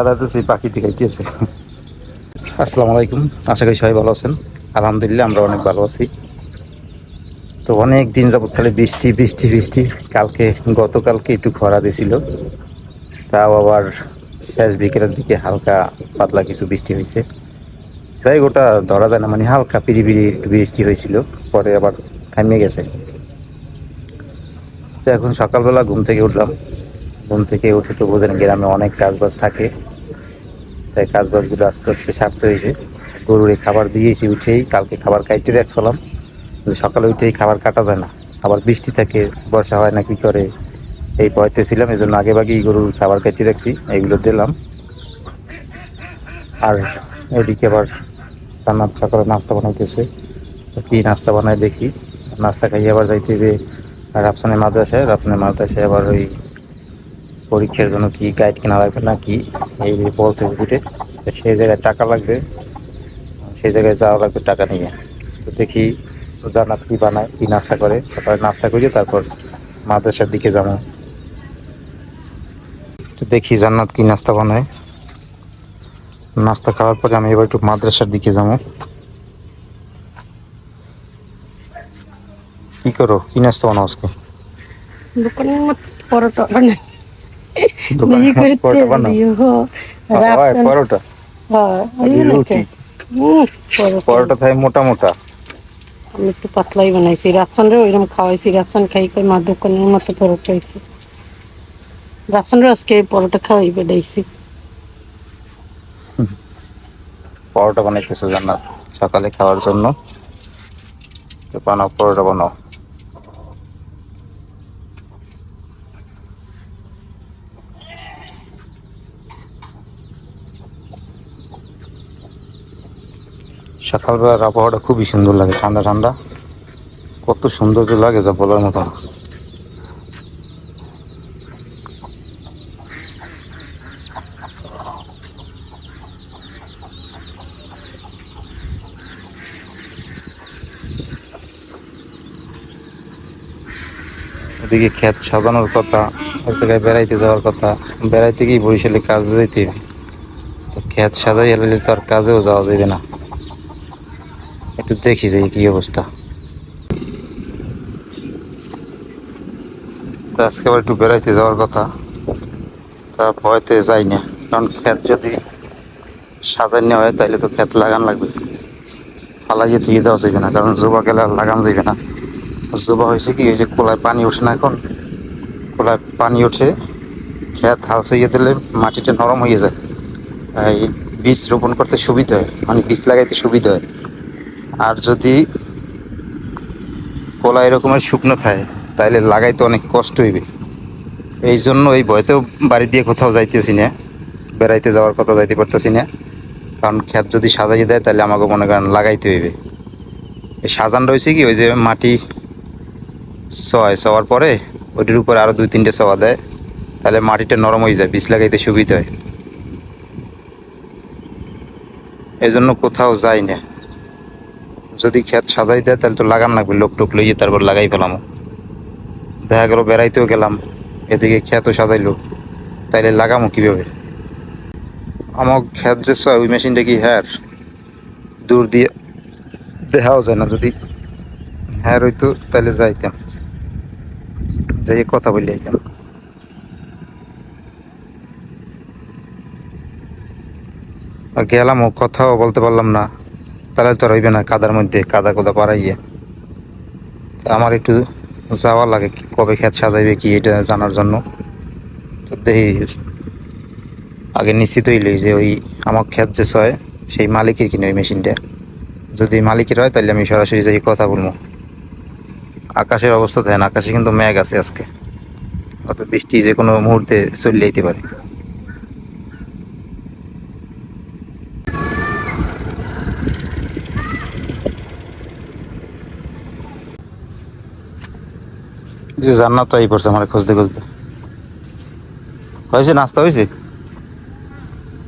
আদাতে সেই পাখি দেখাইতেছে আসসালামু আলাইকুম, আশা করি সবাই ভালো আছেন। আলহামদুলিল্লাহ, আমরা অনেক ভালো আছি। তো অনেক দিন যাবত খালি বৃষ্টি বৃষ্টি বৃষ্টি। কালকে, গতকালকে একটু খরা দিছিল। তাও আবার শেষ বিকেলের দিকে হালকা পাতলা কিছু বৃষ্টি হয়েছে। যাই ওটা ধরা যায় না মানে হালকা পিড়ি একটু বৃষ্টি হয়েছিল, পরে আবার থামে গেছে। তো এখন সকালবেলা ঘুম থেকে উঠলাম। ঘুম থেকে উঠে তো বোঝেন গ্রামে অনেক কাজবাজ থাকে। তাই কাজবাজগুলো আস্তে আস্তে সারতে হয়েছে গরুরে খাবার দিয়েছি উঠেই, কালকে খাবার কাটতে রাখছিলাম সকালে উঠেই খাবার কাটা যায় না। আবার বৃষ্টি থাকে, বর্ষা হয় না কি করে? এই ভয়তে ছিলাম এই জন্য আগে ভাগেই গরুর খাবার কেটে রাখছি এইগুলো দিলাম। আর এদিকে আবার রান্নার সকালে নাস্তা বানাইতেছে। কি নাস্তা বানায় দেখি। নাস্তা খাইয়ে আবার যাইতে হবে রাফসানে মাদ্রাসায়। রাফসানে মাদ্রাসায় আবার ওই পরীক্ষার জন্য কি গাইড কেনা লাগবে না কি, এই বলছে সেই জায়গায় টাকা লাগবে, সেই জায়গায় যাওয়া লাগবে টাকা নিয়ে। তো দেখি জান্নাত কি বানায়, কি নাস্তা করে। তারপরে নাস্তা করি, তারপর মাদ্রাসার দিকে যাব। তো দেখি জান্নাত কি নাস্তা বানায়। নাস্তা খাওয়ার পরে আমি এবার একটু মাদ্রাসার দিকে যাব। কি করো? কি নাস্তা বানাও আজকে? করে তেল দিও। পরোটা। হ্যাঁ রুটি। পরোটা। পরোটা থাকে মোটা মোটা। আমি একটু পাতলাই বানাইছি। রাফসান রে ওইরকম খাওয়াইছি। রাফসান খাই খাই মা দোকানের মতো পরোটা হয়েছে রাফসান রে আজকে পরোটা খাওয়াই বেড়াইছি পরোটা বানাইতেছে জান্নাত। সকালে খাওয়ার জন্য। বানাও পরোটা বানাও। সকালবেলার আবহাওয়াটা খুবই সুন্দর লাগে, ঠান্ডা ঠান্ডা। কত সুন্দর যে লাগে যা বলার মতো। না। ওদিকে ক্ষেত সাজানোর কথা, এক জায়গায় বেড়াইতে যাওয়ার কথা। বেড়াইতে গিয়ে বরিশালে কাজে যাইতে তো ক্ষেত সাজাই এলে তো আর কাজেও যাওয়া যাবে না। দেখি যাই কি অবস্থা। তো আজকে আবার একটু বেড়াইতে যাওয়ার কথা। তা ভয়তে যাই না কারণ ক্ষেত যদি সাজানো হয় তাহলে তো ক্ষেত লাগান লাগবে। ফালাইয়ে ধুয়ে দেওয়া যাবে না, কারণ জোবা গেলে আর লাগান যাবে না। জোবা হয়েছে কি ওই যে কোলায় পানি ওঠে না এখন, কোলায় পানি ওঠে, ক্ষেত হাল ছইয়ে দিলে মাটিটা নরম হয়ে যায়। এই বীজ রোপণ করতে সুবিধা হয় মানে বীজ লাগাইতে সুবিধা হয়। আর যদি কলা এরকমের শুকনো থাকে তাহলে লাগাইতে অনেক কষ্ট হইবে। এই জন্য এই ভয়তেও বাড়ি দিয়ে কোথাও যাইতেছি না, বেড়াইতে যাওয়ার কথা যাইতে পারতেছি না। কারণ ক্ষেত যদি সাজাই দেয় তাহলে আমাকে মনে করেন লাগাইতে হইবে। এই সাজান রয়েছে কি, ওই যে মাটি সয়, সওয়ার পরে ওইটির উপরে আরও দুই তিনটে সওয়া দেয় তাহলে মাটিটা নরম হয়ে যায়, বীজ লাগাইতে সুবিধা হয়। এই জন্য কোথাও যাই না। যদি ক্ষেত সাজাই দেয়, তাহলে তো লাগান লাগবে, লোক টোক লইয়ে তারপর লাগাই ফেলাম। দেখা গেল, বেড়াইতেও গেলাম, এদিকে ক্ষেতও সাজাইলো, তাইলে লাগামো কীভাবে? আমার ক্ষেত যে ছয় ওই মেশিনটা কি হ্যার? দূর দিয়ে দেখাও যায় না, যদি হ্যাঁ হইতো তাহলে যাইতাম। যাই কথা বলে আইতাম। গেলাম কথাও বলতে পারলাম না। তাহলে তো রইবে না কাদার মধ্যে, কাদা কোদা পাড়াইয়ে আমার একটু যাওয়া লাগে কবে ক্ষেত সাজাইবে কি এটা জানার জন্য। তো দেখি, আগে নিশ্চিত হইলে যে ওই আমার ক্ষেত যে ছয়, সেই মালিকের কিনে ওই মেশিনটা। যদি মালিকের হয় তাহলে আমি সরাসরি যাই কথা বলব। আকাশের অবস্থা দেখেন, আকাশে কিন্তু মেঘ আছে আজকে। অত বৃষ্টি যে কোনো মুহূর্তে চলে যেতে পারে। যে জান্নাত এই পড়ছে আমার খুঁজতে খুঁজতে। হয়েছে? নাস্তা হয়েছে?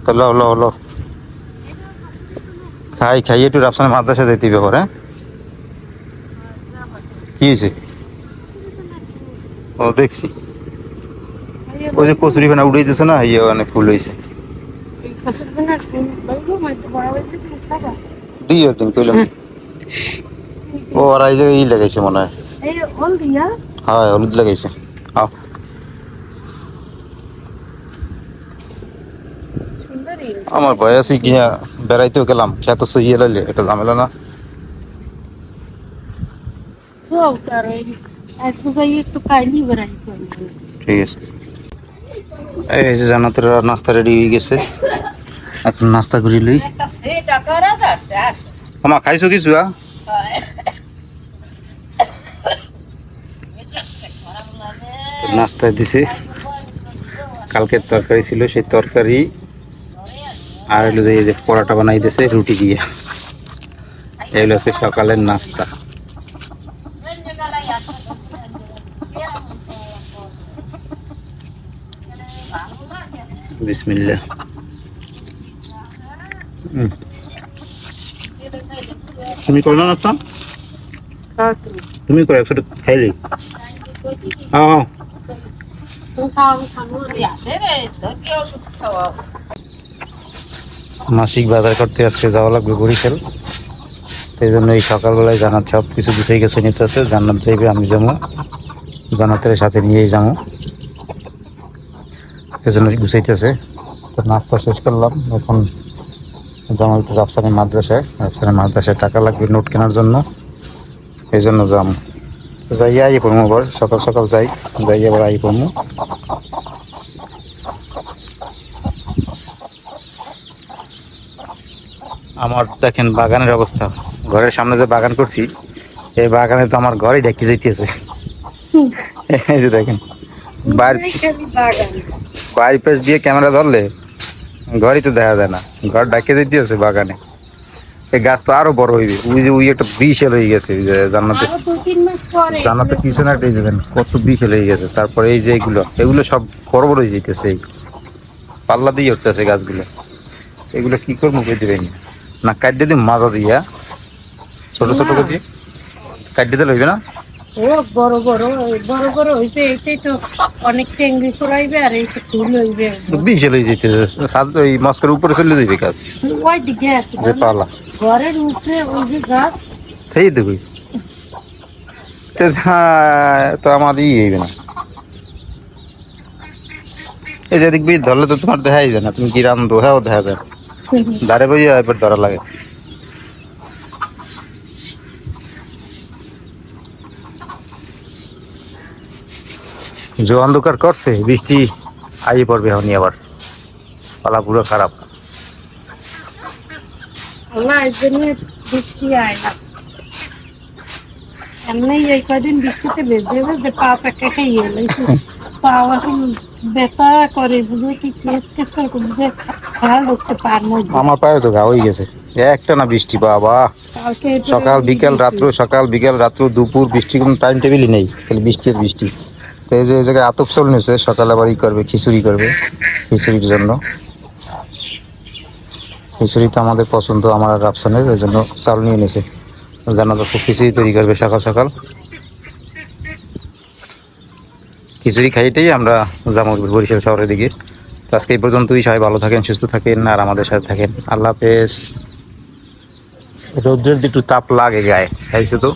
তো লো লো লো। খাই খাই একটু রাফসানে মাদ্রাসা যাইতে ব্যাপার হ্যাঁ? কি হয়েছে? ও দেখছি। ওই যে কচুরি ফেনা উড়াইতেছে না ইয়ে অনেক ফুল হয়েছে। দিই একদিন কইলাম। ও আর এই জায়গায় ই লাগাইছে মনে হয়। হ্যাঁ হলুদ লাগাইছে। আও আমার ভয় আছে গিয়া বেড়াইতেও গেলাম খেতে সইয়ে লাইলে এটা ঝামেলা না। ঠিক আছে। এই যে জানাতের নাস্তা রেডি হয়ে গেছে। এখন নাস্তা করি লই। আমা খাইছো কিছু আ তো নাস্তা দিছে। কালকের তরকারি ছিল সেই তরকারি আর হলো যে এই যে পরোটা বানাই দিয়েছে রুটি দিয়ে। এগুলো হচ্ছে সকালের নাস্তা। বিসমিল্লা। তুমি করো না নাস্তা? তুমি। করো একসাথে খাইলি। হ্যাঁ। মাসিক বাজার করতে আজকে যাওয়া লাগবে বরিশাল। সেই জন্য এই সকালবেলায় জানাত সব কিছু গুছিয়ে গেছে নিতে আছে জান্নাত যাইবে, আমি যাব। জান্নাতের সাথে নিয়েই যাব। এই জন্য গুছাইতেছে। তো নাস্তা শেষ করলাম। এখন যাব একটু রাফসানি মাদ্রাসায়। রাফসানি মাদ্রাসায় টাকা লাগবে নোট কেনার জন্য। এই জন্য যাম। যাই আই পড়ব আবার সকাল সকাল যাই যাই আবার আই পড়ব আমার দেখেন বাগানের অবস্থা। ঘরের সামনে যে বাগান করছি এই বাগানে তো আমার ঘরে ডেকে যাইতেছে। এই যে দেখেন বাইর পেছ দিয়ে ক্যামেরা ধরলে ঘরই তো দেখা যায় না। ঘর ডাকে যাইতেছে বাগানে। এই গাছ তো আরও বড় হইবে। ওই যে ওই একটা বিশাল হয়ে গেছে জান্নাতে। জান্নাতে পিছনে একটা এই যে দেখেন কত বিশাল হয়ে গেছে। তারপরে এই যে এগুলো এগুলো সব বড় বড় হয়ে যাইতেছে এই পাল্লা দিয়ে উঠতেছে গাছগুলো। এগুলো কি করব কই দিবেন না কাটিয়ে দিই মাজা দিয়া। ছোট ছোট করে। দিয়ে কাটিয়ে দিলে হইবে না? ও বড় বড় বড় তো অনেক টেঙ্গি ফুরাইবে আর এই তো ফুল হইবে। তো বিশাল যাইতেছে। সাত ওই মাস্কের উপরে চলে যাবে গাছ। ওই দিকে আছে যে পালা ঘরের উপরে ওই যে গাছ। সেই দেখবি তো হ্যাঁ, তো আমার ই হইবে না এই যে দেখবি ধরলে তো তোমার দেখাই যায় না তুমি কি রান দোহাও দেখা যায়। ধারে বইয়া এবার ধরা লাগে। যে অন্ধকার করছে বৃষ্টি আই পড়বে হনি আবার। পালা পুরো খারাপ। আল্লাহ এই জন্য বৃষ্টি আয় না। এমনি এই কদিন বৃষ্টিতে ভেজতে ভেজতে পা পেকে খাইয়ে লাইছি। পা এখন ব্যথা করে বুঝে কি কেস কেস করে বুঝে খেয়াল ঢুকছে পার মধ্যে আমার পায়ে তো ঘা হয়ে গেছে। একটা না বৃষ্টি বাবা। সকাল বিকেল রাত্র সকাল বিকেল রাত্র দুপুর বৃষ্টি কোনো টাইম টেবিলই নেই খালি বৃষ্টি আর বৃষ্টি। তো এই যে এই জায়গায় আতপ চল নিয়েছে সকাল আবার ই করবে খিচুড়ি করবে খিচুড়ির জন্য। খিচুড়ি তো আমাদের পছন্দ আমার আর রাফসানের এই জন্য চাল নিয়ে নিয়েছে জানা সব খিচুড়ি তৈরি করবে সকাল সকাল। খিচুড়ি খাইটাই আমরা যাব বরিশাল শহরের দিকে। তো আজকে এই পর্যন্তই, সবাই ভালো থাকেন, সুস্থ থাকেন, আর আমাদের সাথে থাকেন। আল্লাহ হাফেজ। রৌদ্রের একটু তাপ লাগে গায়ে, খাইছে তো?